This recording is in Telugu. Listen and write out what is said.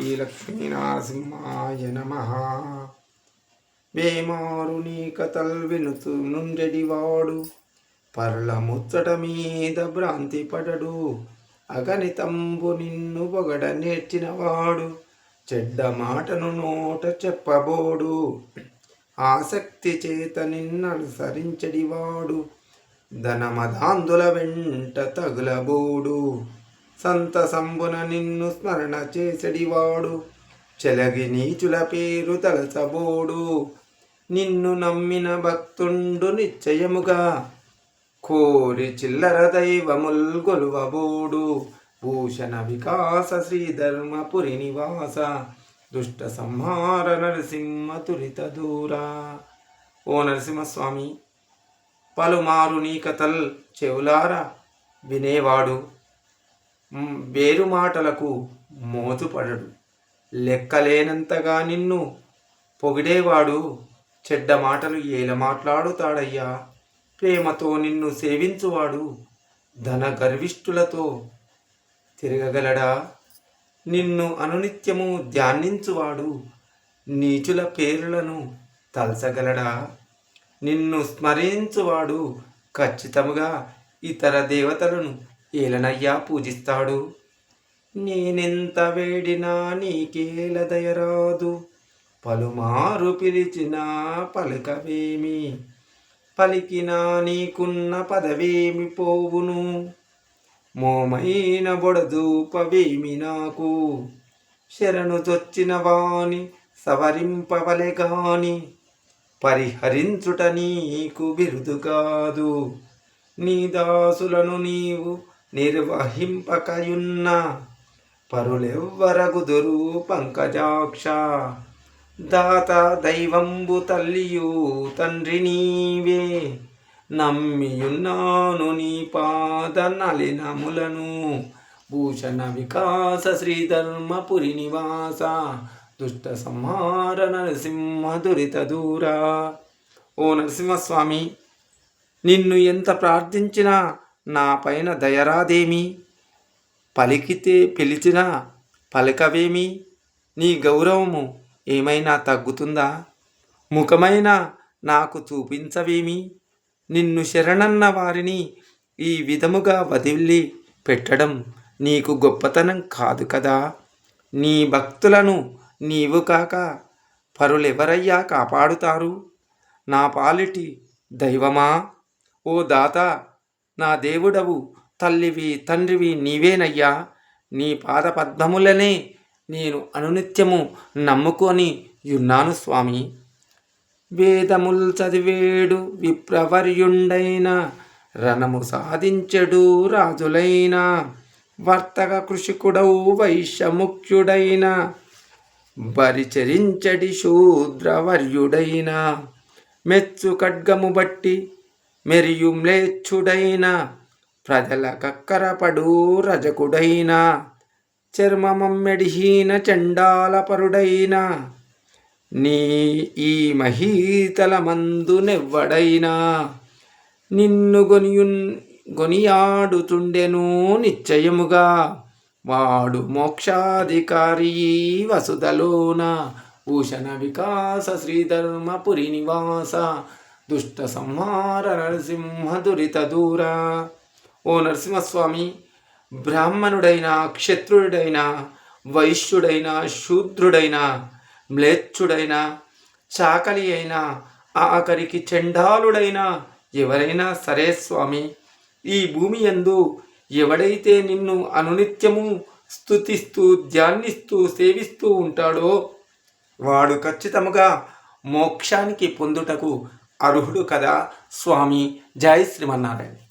శ్రీలక్ష్మీనరసింహాయ నమ. వేమారుని కథల్ వినుతు నుండెడివాడు పర్ల ముచ్చట మీద భ్రాంతి పడడు. అగణితంబు నిన్ను పొగడ నేర్చినవాడు చెడ్డ మాటను నోట చెప్పబోడు. ఆసక్తి చేత నిన్ననుసరించడివాడు ధనమదాందుల వెంట తగులబోడు. సంతసంబున నిన్ను స్మరణ చేసడివాడు. చెలగి నీచుల పేరు తలచబోడు నిన్ను నమ్మిన భక్తుండు నిశ్చయముగా. కోరి చిల్లర దైవముల్ గొలువబోడు. భూషణ వికాస శ్రీధర్మపురి నివాస. దుష్ట సంహార నరసింహ తురిత దూరా. ఓ నరసింహస్వామి పలుమారు నీ కథల్ చెవులారా? వినేవాడు వేరు మాటలకు మోతుపడడు. లెక్కలేనంతగా నిన్ను పొగిడేవాడు చెడ్డ మాటలు ఏల మాట్లాడుతాడయ్యా. ప్రేమతో నిన్ను సేవించువాడు ధన గర్విష్ఠులతో తిరగగలడా? నిన్ను అనునిత్యము ధ్యానించువాడు నీచుల పేర్లను తలచగలడా? నిన్ను స్మరించువాడు ఖచ్చితముగా ఇతర దేవతలను ఏలనయ్యా పూజిస్తాడు. నేనెంత వేడినా నీకేల దయరాదు. పలుమారు పిలిచినా పలకవేమి? పలికినా నీకున్న పదవేమి పోవును? మోమైన బొడదూపవేమి నాకు? శరణు తొచ్చిన వాని సవరింపవలె గాని? పరిహరించుట నీకు బిరుదు కాదు. నీ దాసులను నీవు నిర్వహింపకయున్న పరులెవ్వరగుదురు పంకజాక్ష. దాత దైవంబు తల్లియు తండ్రి నీవే. నమ్మియున్నాను నీ పాద నలినములను. భూషణ వికాస శ్రీధర్మపురి నివాస. దుష్ట సంహార నరసింహ దురిత దూరా. ఓ నరసింహస్వామి నిన్ను ఎంత ప్రార్థించినా నా పైన దయరాదేమి? పలికితే పిలిచినా పలకవేమి? నీ గౌరవము ఏమైనా తగ్గుతుందా? ముఖమైన నాకు చూపించవేమి? నిన్ను శరణన్న వారిని ఈ విధముగా వదిలి పెట్టడం నీకు గొప్పతనం కాదు కదా? నీ భక్తులను నీవు కాక పరులెవరయ్యా కాపాడుతారు? నా పాలిటి దైవమా? ఓ దాత నా దేవుడవు తల్లివి తండ్రివి నీవేనయ్యా. నీ పాద పద్మములనే నేను అనునిత్యము నమ్ముకొని ఉన్నాను స్వామి. వేదముల్ చదివేడు విప్రవర్యుండైన రణము సాధించెడు రాజులైన వర్తక కృషికుడౌ వైశ్యముఖ్యుడైన బరిచరించడి శూద్రవర్యుడైన మెచ్చు ఖడ్గము బట్టి మెరియు ప్రజల కక్కరపడు రజకుడైన చర్మమమ్మెడిహీన చండాలపరుడైన నీ ఈ మహీతల మందునెవ్వడైనా నిన్ను గొనియున్ గొనియాడుతుండెను నిశ్చయముగా వాడు మోక్షాధికారి వసుదలోన భూషణ వికాస శ్రీధర్మపురి నివాస దుష్ట సంహార నరసింహ దురిత దూర. ఓ నరసింహస్వామి బ్రాహ్మణుడైన క్షత్రుడైన వైశ్యుడైన శూద్రుడైన మ్లేచ్చుడైన చాకలి అయిన ఆఖరికి చెండాలుడైన ఎవరైనా సరే స్వామి. ఈ భూమి యందు ఎవడైతే నిన్ను అనునిత్యము స్తుతిస్తూ ధ్యానిస్తూ సేవిస్తూ ఉంటాడో వాడు ఖచ్చితముగా మోక్షానికి పొందుటకు అర్హుడు కదా స్వామి? జై శ్రీమన్నారాయణ.